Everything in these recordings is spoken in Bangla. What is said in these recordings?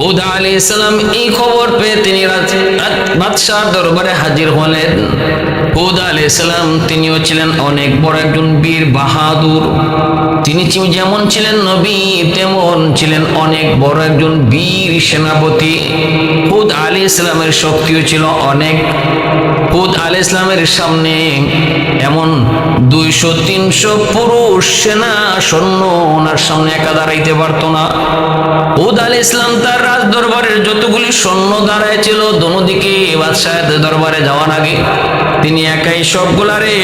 হুদা আলী ইসলাম এই খবর পেয়ে তিনি বাদশার দরবারে হাজির হলেন। হুদা আলী ইসলাম তিনিও ছিলেন অনেক বড় একজন বীর বাহাদুর। তিনি যেমন ছিলেন নবী, তেমন ছিলেন অনেক বড় একজন বীর সেনাপতি। হুদ আলী ইসলামের শক্তিও ছিল অনেক। হুদ আলী ইসলামের সামনে এমন দুইশো, তিনশো পুরুষ সেনা, সৈন্য ওনার সামনে একা দাঁড়াইতে পারতো না। হুদ আলী ইসলাম তার রাজ দরবারের যতগুলি সৈন্য দাঁড়ায় ছিল দোনোদিকে বাদশাহের দরবারে যাওয়ার আগে তিনি একাই সবগুলারে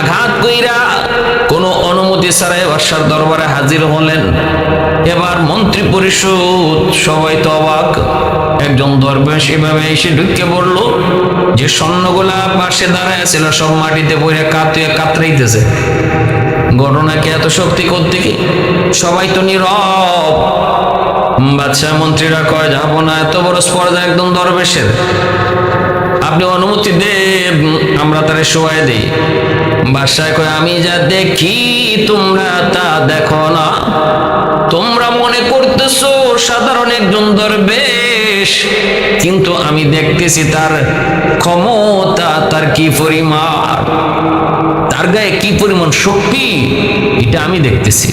আঘাত কইরা কোনো অনুমতি ছাড়াই বাদশার দরবারে হাজির হলেন। এবার মন্ত্রী পরিষদ সবাই তো অবাক। একজন দরবেশ এভাবে এসে ঢুকে পড়ল। যে স্বর্ণগুলা পাশে দাঁড়ায় সব মাটিতে পড়ে কাতুয়ে কাতরাইতেছে। ঘটনাকে এত শক্তি করতে কি? সবাই তো নীরব। বাদশাহ মন্ত্রীরা কয়, যাব না। এত বড় স্পর্ধা একদম দরবেশের। আপনি অনুমতি দেব আমরা তারে শোয়াই দিই। বাদশাহ কয়, আমি যা দেখি, তোমরা তা দেখো না। তোমরা মনে করতেছো সাধারণ একজন দরবেশ, কিন্তু আমি দেখতেছি তার ক্ষমতা, তার কি পরিমাণ? তার গায়ে কি পরিমাণ শক্তি? এটা আমি দেখতেছি।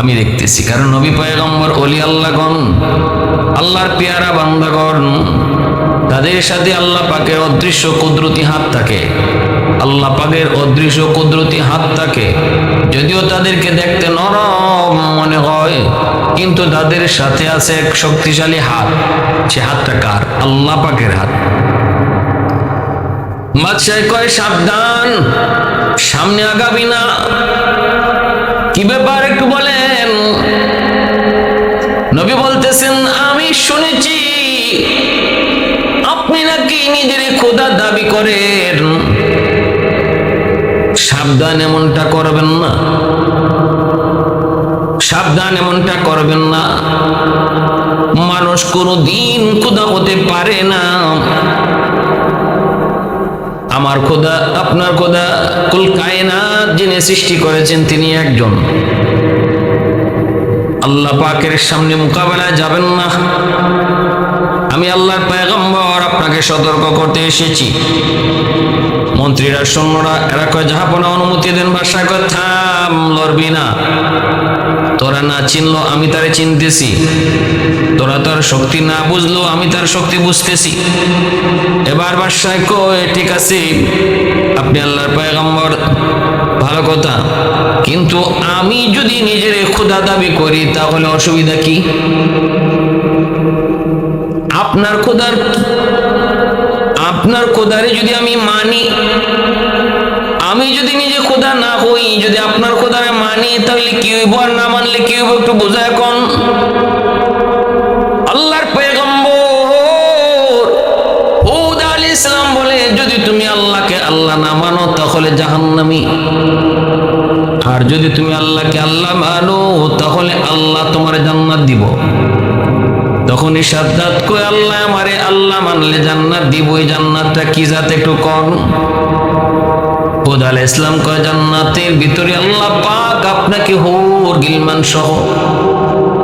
আমি দেখতেছি। কারণ নবী পয়গম্বর অলি আল্লাহগণ আল্লাহর পেয়ারা বান্দাগণ তাদের সাথে আল্লাহ পাকের অদৃশ্য কুদরতি হাত থাকে। আল্লাহ পাকের অদৃশ্য কুদরতি হাত থাকে। যদিও তাদেরকে দেখতে নরম মনে হয়, কিন্তু তাদের সাথে আছে এক শক্তিশালী হাত। সে হাতটা কার? আল্লাহ পাকের হাত। বাদশাহ কয়, সাবধান, সামনে আগাবি না। কি ব্যাপার একটু বলেন? নবী বলতেছেন, আমি শুনেছি নাকি নিজের খোদা দাবি করেন। সাবধান এমনটা করবেন না। সাবধান এমনটা করবেন না। মানুষ কোনো দিন খোদা হতে পারে না। আমার খোদা আপনার খোদা কুল কায়নাত যিনি সৃষ্টি করেছেন তিনি একজন। আল্লাহ পাকের সামনে মোকাবেলায় যাবেন না। আমি আল্লাহর পয়গম্বর আপনাকে সতর্ক করতে এসেছি। মন্ত্রীরা সৈন্যরা এরা কয় যাহাপনা অনুমতি দেন বাসা কয়, থাম, লড়বি না। তোরা না চিনলো, আমি তারে চিনতেছি। তোরা তার শক্তি না বুঝলো, আমি তার শক্তি বুঝতেছি। এবার বাসায় কয়, ঠিক আছে, আপনি আল্লাহর পয়গম্বর ভালো কথা। কিন্তু আমি যদি নিজের ক্ষুধা দাবি করি, তাহলে অসুবিধা কি? আপনার খোদার আপনার খোদারে যদি আমি মানি, আমি যদি নিজে খোদা না হই, যদি আপনার খোদারে মানি, তাহলে কি হইব আর না মানলে কি হইব একটু বোঝা এখন আল্লাহর মানো তাহলে জাহান্নামি। আর যদি তুমি আল্লাহকে আল্লাহ মানো, তাহলে আল্লাহ তোমার জান্নাত দিব। তখন সাদ্দাত কই আল্লাহ আমারে আল্লাহ মানলে জান্নাত দিব। এই জান্নাতটা কি জাত একটু কম খোদাল ইসলাম কয়, জান্নাতের ভিতরে আল্লাহ পাক আপনাকে হোর, গিলমান সহ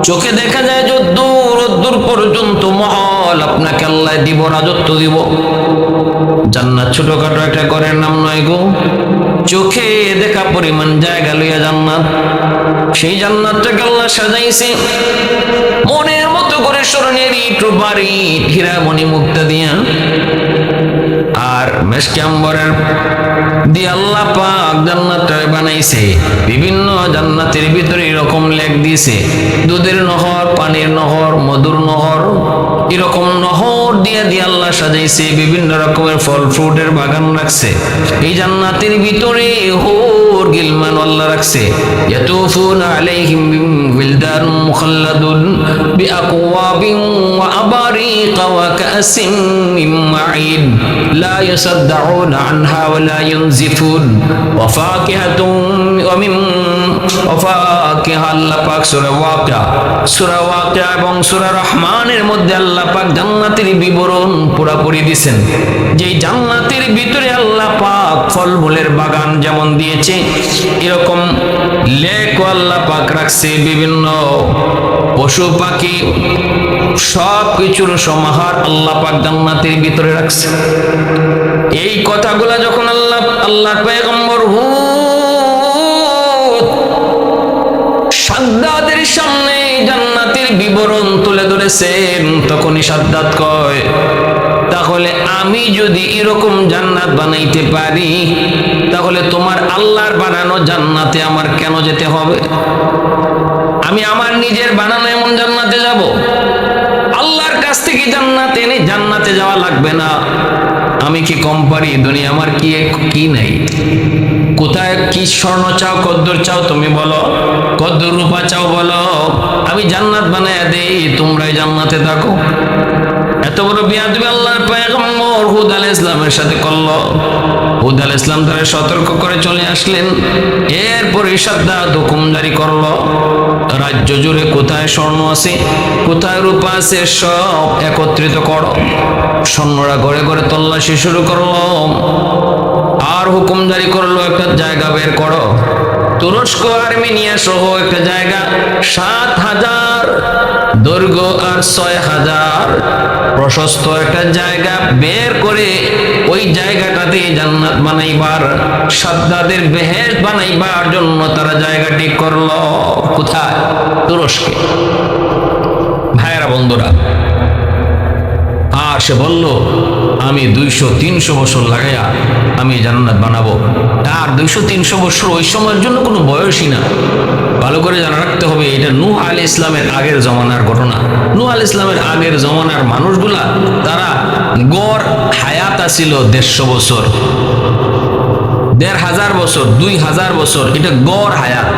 চোখে দেখা যায় যদ্দূর দূর পর্যন্ত মহল আপনাকে আল্লাহ দিব, রাজত্ব দিব। জান্নাত ছোটখাটো একটা ঘরের নাম নয় গো। চোখে দেখা পরিমাণ জায়গা লইয়া জান্নাত। সেই জান্নাতটা আল্লাহ সাজাইছে। মনের মতো করে স্মরণের ইট বাড়ি হীরা মণি মুক্তা দিয়া। আর মেসক্যাম্বরের দিয়ে আল্লাহ পাক জান্নাতটা বানাইছে। বিভিন্ন জান্নাতের ভিতরে এরকম লেখ দিয়েছে। দুধের নহর, পানির নহর, মধুর নহর, এরকম নহর দিয়ে দিয়ে আল্লাহ সাজাইছে, বিভিন্ন রকমের ফল ফ্রুটের বাগান রাখছে। এই জান্নাতের ভিতরে হোর গিলমান আল্লাহ রাখছে। ইয়াতুফুন আলাইহিম বিলদান মুখাল্লাদুন বিআকওয়াবিন ওয়া আবারিক ওয়া কাসিম মিন মাঈন। লা يصدعون عنها ولا ينزفون وفاكهة ومن وفاكهة আল্লাহ পাক সূরা ওয়াকিয়া সূরা ওয়াকিয়া এবং সূরা রহমানের মধ্যে আল্লাহ পাক জান্নাতের বিবরণ পুরাপুরি দিবেন যে জান্নাতের ভিতরে আল্লাহ পাক ফলমূলের বাগান যেমন দিয়েছে এরকম লেক আল্লাহ পাক রাখছে বিভিন্ন পশু পাখি সব কিছুর সমাহার আল্লাহ পাক জান্নাতের ভিতরে রাখছে এই কথাগুলা যখন আল্লাহ আল্লাহ পয়গম্বর হুদ সাদ্দাদের সামনে জান্নাতের বিবরণ তুলে ধরেছেন, তখনই সাদ্দাত কয়, তাহলে আমি যদি এরকম জান্নাত বানাইতে পারি, তাহলে তোমার আল্লাহর বানানো জান্নাতে আমার কেন যেতে হবে? আমি আমার নিজের বানানো এমন জান্নাতে যাব? আল্লাহর কাছ থেকে জান্নাতে এনে জান্নাতে যাওয়া লাগবে না। আমি কি কম পারি? দুনিয়া আমার কি কি নাই? কোথায় কি স্বর্ণ চাও, কদ্দুর চাও তুমি বলো। কদ্দুর রূপা চাও বলো। আমি জান্নাত বানায় দেই, তোমরাই জান্নাতে থাকো। এত বড় বিয়াদবি আল্লাহর পয়গম্বর হুদ আলাইহিস ইসলামের সাথে করল। হুদ আলাইহিস ইসলাম তারা সতর্ক করে চলে আসলেন। এরপরে সাদ্দাত হুকুম জারি করল। রাজ্য জুড়ে কোথায় স্বর্ণ আছে, কোথায় রূপা আছে, সব একত্রিত করো। স্বর্ণরা ঘরে ঘরে তল্লাশি শুরু করল। আর হুকুম জারি করল, একটা জায়গা বের করো। তুরস্ক আর্মেনিয়া সহ একটা জায়গা, সাত হাজার দৈর্ঘ্য আর ছয় হাজার প্রশস্ত একটা জায়গা। বের করে ওই জায়গাটাতে জান্নাত বানাইবার, সাদ্দাদের বেহেস বানাইবার জন্য তারা জায়গা ঠিক করল। কোথায়? তুরস্কে। ভাইয়েরা, বন্ধুরা সে বলল, আমি দুইশো, তিনশো বছর লাগাইয়া আমি জান্নাত বানাবো। আর দুইশো, তিনশো বছর ওই সময়ের জন্য কোনো বয়সই না। ভালো করে জানা রাখতে হবে, এটা নূহ আল ইসলামের আগের জমানার ঘটনা। নূহ আল ইসলামের আগের জমানার মানুষগুলা, তারা গড় হায়াত ছিল দেড়শো বছর। দেড় হাজার বছর, দুই হাজার বছর, এটা গড় হায়াত।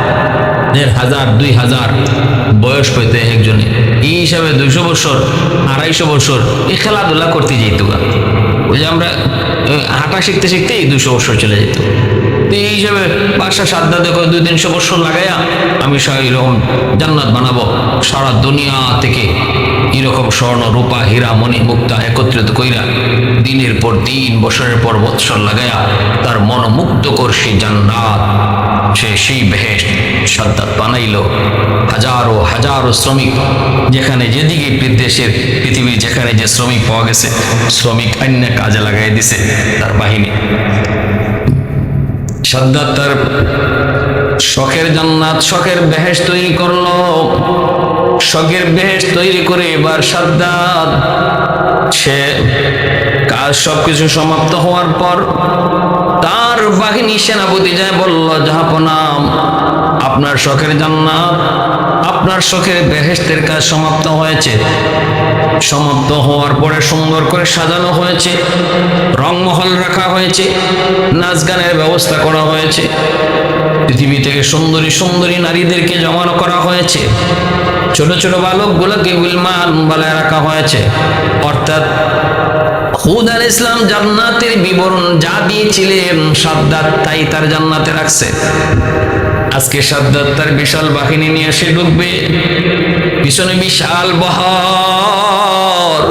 দেড় হাজার, দুই হাজার বয়স পেতে একজনে এই হিসাবে দুইশো বছর, আড়াইশো বছর এই খেলাধুলা করতে যেত ওই যে আমরা হাঁটা শিখতে শিখতে এই দুশো বছর চলে যেত তো এই হিসাবে বাসা সাদ্দা দেখো দুই, তিনশো বছর লাগাইয়া আমি এরকম জান্নাত বানাবো, সারা দুনিয়া থেকে এরকম স্বর্ণ, রূপা, হীরা, মণি, মুক্তা একত্রিত কইরা দিনের পর দিন, বছরের পর বৎসর লাগাইয়া তার মনোমুগ্ধ করছি জান্নাত সে সেই বেহেস সর্দার বানাইল হাজারো হাজারো শ্রমিক। যেখানে যেদিকে দেশের পৃথিবীর যেখানে যে শ্রমিক পাওয়া গেছে, শ্রমিক অন্য কাজে লাগাই দিছে তার বাহিনী। সর্দার তার শখের জান্নাত, শখের বেহেস তৈরি করল। শখের বেহেস তৈরি করে এবার সাদ্দাত। সে কাজ সবকিছু সমাপ্ত হওয়ার পর তার বাহিনী সেনাপতি যায় বলল জাহাপনাম আপনার শখের জান্নাত, আপনার শখের বেহেস্তের কাজ সমাপ্ত হয়েছে। সমাপ্ত হওয়ার পরে সুন্দর করে সাজানো হয়েছে, রংমহল রাখা হয়েছে নাচ গানের ব্যবস্থা করা হয়েছে। পৃথিবী থেকে সুন্দরী সুন্দরী নারীদেরকে জমানো করা হয়েছে। ছোট ছোট বালকগুলোকে গুলমান বালায় রাখা হয়েছে। অর্থাৎ হুদ আল ইসলাম জান্নাতের বিবরণ যা দিয়েছিলেন সাদ্দাত, তাই তার জান্নাতে রাখছে। আজকে সাদ্দাত তার বিশাল বাহিনী নিয়ে এসে ঢুকবে। পিছনে বিশাল বহর।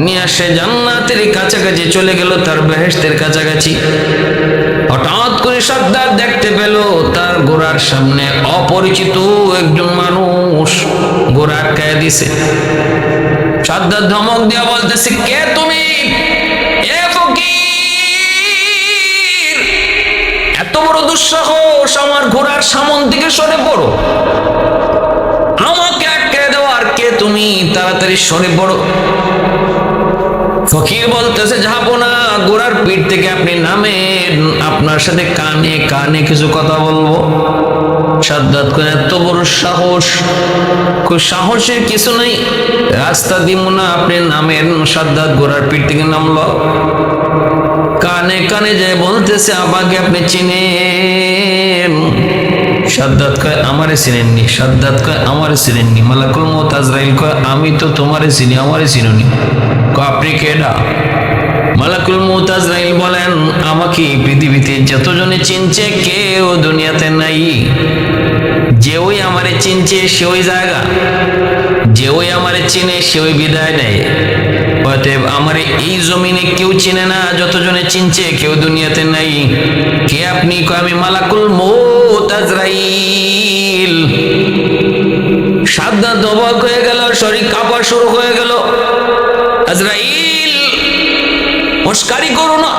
নিয়ে আসে জান্নাতের কাছাকাছি চলে গেল তার বেহেস্তের কাছাকাছি। হঠাৎ করে সাদ্দাত দেখতে পেল, তার গোড়ার সামনে অপরিচিত একজন মানুষ গোড়া আটকায় দিছে। সাদ্দাত ধমক দিয়া বলতেছে এত বড় দুঃসাহস আমার ঘোড়ার সামন থেকে সরে পড়ো। আমাকে আটকে দেওয়ার কে তুমি? তাড়াতাড়ি সরে পড়ো। ফকির বলতেছে যাব না গোড়ার পিঠ থেকে আপনি নামেন আপনার সাথে কানে কানে কিছু কথা বলব। সাদ্দাত করে এত বড় সাহস, কই সাহসের কিছু নাই। রাস্তা দিব না, আপনি নামেন। সাদ্দাত গোড়ার পিঠ থেকে নামলো। কানে কানে যায় বলতেছে আবাকে আপনি চিনেন। সাদ্দাত কয়, আমারে চিনেননি। সাদ্দাত কয়, আমারে চিনেননি। মালাকুল মত আজরাইল কয়, আমি তো তোমারে চিনি, আমারে চিনুনি। আপনি কেডা? মালাকুল মত আজরাইল বলেন, আমাকে পৃথিবীতে যতজনে চিনছে কেউ দুনিয়াতে নাই। যে ওই আমারে চিনছে সে ওই জায়গা, যে ওই আমারে চিনে সে ওই বিদায় নেয়। অতএব আমার এই জমিনে কেউ চিনে না, যতজনে চিনছে কেউ দুনিয়াতে নাই। কে আপনি? আমি মালাকুল মৌত আজরাইল সাদ্দাত অবাক হয়ে গেল, শরীর কাঁপা শুরু হয়ে গেল। আজরাইল মস্কারি করো না।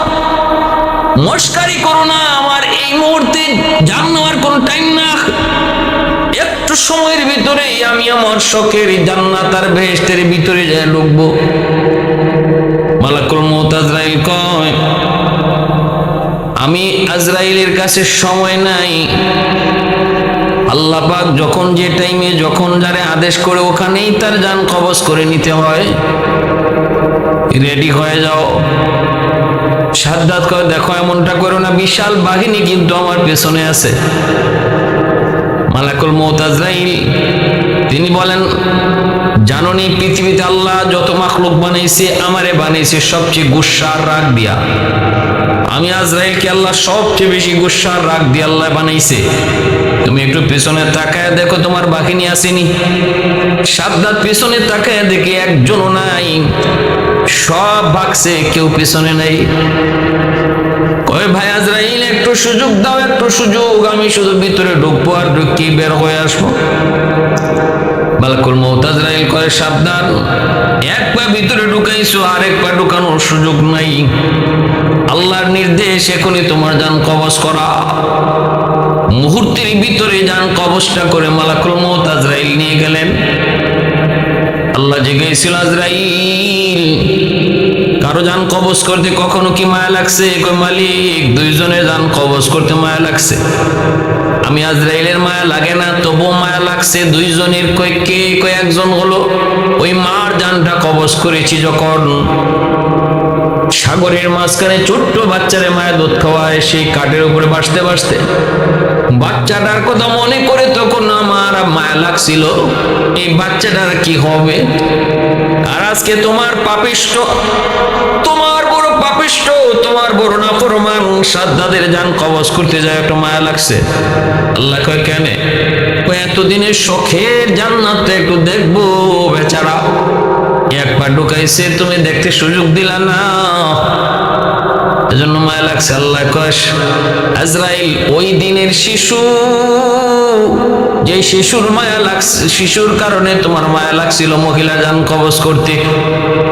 মস্কারি করো না, আমার এই মুহূর্তে জান নেওয়ার কোনো টাইম না। একটু সময়ের ভিতরেই আমি আমার শখের জান্নাত আর ভিতরে যাই ঢুকবো মালাকুল মৌত আজরাইল কয়, আমি আজরাইলের কাছে সময় নাই। আল্লাহ পাক যখন যে টাইমে যখন যারে আদেশ করে ওখানেই তার যান কবজ করে নিতে হয়। রেডি হয়ে যাও। সাদ্দাত করে দেখো, এমনটা করো না। বিশাল বাহিনী কিন্তু আমার পেছনে আছে। মালাকুল মৌতাজরাইল তিনি বলেন, জাননি, পৃথিবীতে আল্লাহ যত মাখলুক বানাইছে, আমারে বানাইছে সবচেয়ে গুসার রাগ দিয়া। আমি আজরাইলকে আল্লাহ সবচেয়ে বেশি গুসার রাগ দিয়ে আল্লাহ বানাইছে। তুমি একটু পেছনে তাকায় দেখো, তোমার বাহিনী আসেনি। সাদ্দাত পেছনে তাকায় দেখি একজনও নাই। সব ভাগছে, কেউ পেছনে নাই। কয়, ভাই আজরাইল, একটু সুযোগ দাও, একটু সুযোগ। আমি শুধু ভিতরে ঢুকবো আর ঢুকি বের হয়ে আসব। বালকুল মৌতাজরাইল করে সাবধান। এক পা ভিতরে ঢুকাইছো, আরেক পা ঢুকানোর সুযোগ নাই। আল্লাহর নির্দেশ, এখনই তোমার যান কবজ করা। মুহূর্তের ভিতরে যান কবজটা করে মালাকুল মৌত আজরাইল নিয়ে গেলেন। আল্লাহ জিজ্ঞেসিল আজরাইল, কারও যান কবজ করতে কখনো কি মায়া লাগছে? মালিক, দুইজনের যান কবজ করতে মায়া লাগছে। আমি আজরাইলের মায়া লাগে না, তবুও মায়া লাগছে দুইজনের কই কে কই একজন হলো। ওই মার জানটা কবজ করেছি যখন সাগরের মাঝখানে ছোট্ট বাচ্চারে মায়া দুধ খাওয়ায়, সেই কাঠের উপরে বাসতে বাসতে বাচ্চাটার কথা মনে করে তখন আমার মায়া লাগছিল, এই বাচ্চাটার কি হবে? আর আজকে তোমার পাপিষ্ট তোমার পাপিষ্ট তোমার বড় না প্রমাণ সাদ্দাদের যান কবজ করতে যায়, একটা মায়া লাগছে। আল্লাহ কয়, কেন? এতদিনের শখের জান্নাতে একটু দেখব, বেচারা। একবার ঢুকাইছে তুমি দেখতে সুযোগ দিলা না এজন্য মায়া লাগছে আল্লাহ কয় আজরাইল ওই দিনের শিশু যে শিশুর মায়া লাগছে শিশুর কারণে তোমার মায়া লাগছিল মহিলা যান কবজ করতে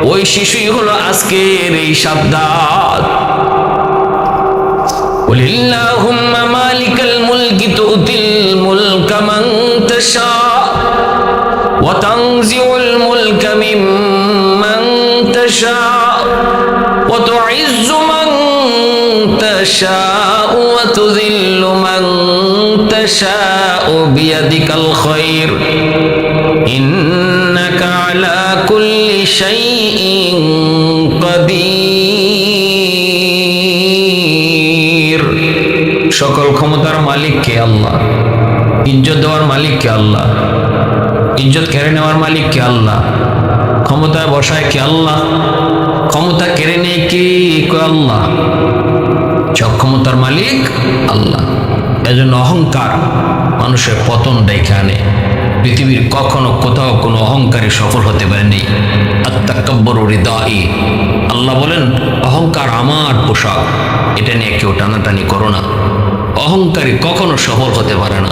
ওই শিশুই হলো আজকের এই সাবধান قل اللهم مالك الملك تؤتي الملك من تشاء وتنزع الملك ممن تشاء وتعز من تشاء وتذل من تشاء بيدك الخير إنك على كل شيء قدير সকল ক্ষমতার মালিক কে আল্লাহ ইজ্জত দেওয়ার মালিক কে আল্লাহ ইজ্জত কেড়ে নেওয়ার মালিক কে আল্লাহ ক্ষমতায় বসায় কে আল্লাহ? ক্ষমতা কেড়ে কে? কে আল্লাহ? সক্ষমতার মালিক আল্লাহ। এজন্য অহংকার মানুষের পতন ডেকে আনে। পৃথিবীর কখনো কোথাও কোনো অহংকারী সফল হতে পারেনি। আত্মাকব্বর হৃদয় আল্লাহ বলেন, অহংকার আমার পোশাক। এটা নিয়ে কেউ টানাটানি করো না। অহংকারী কখনো সফল হতে পারে না।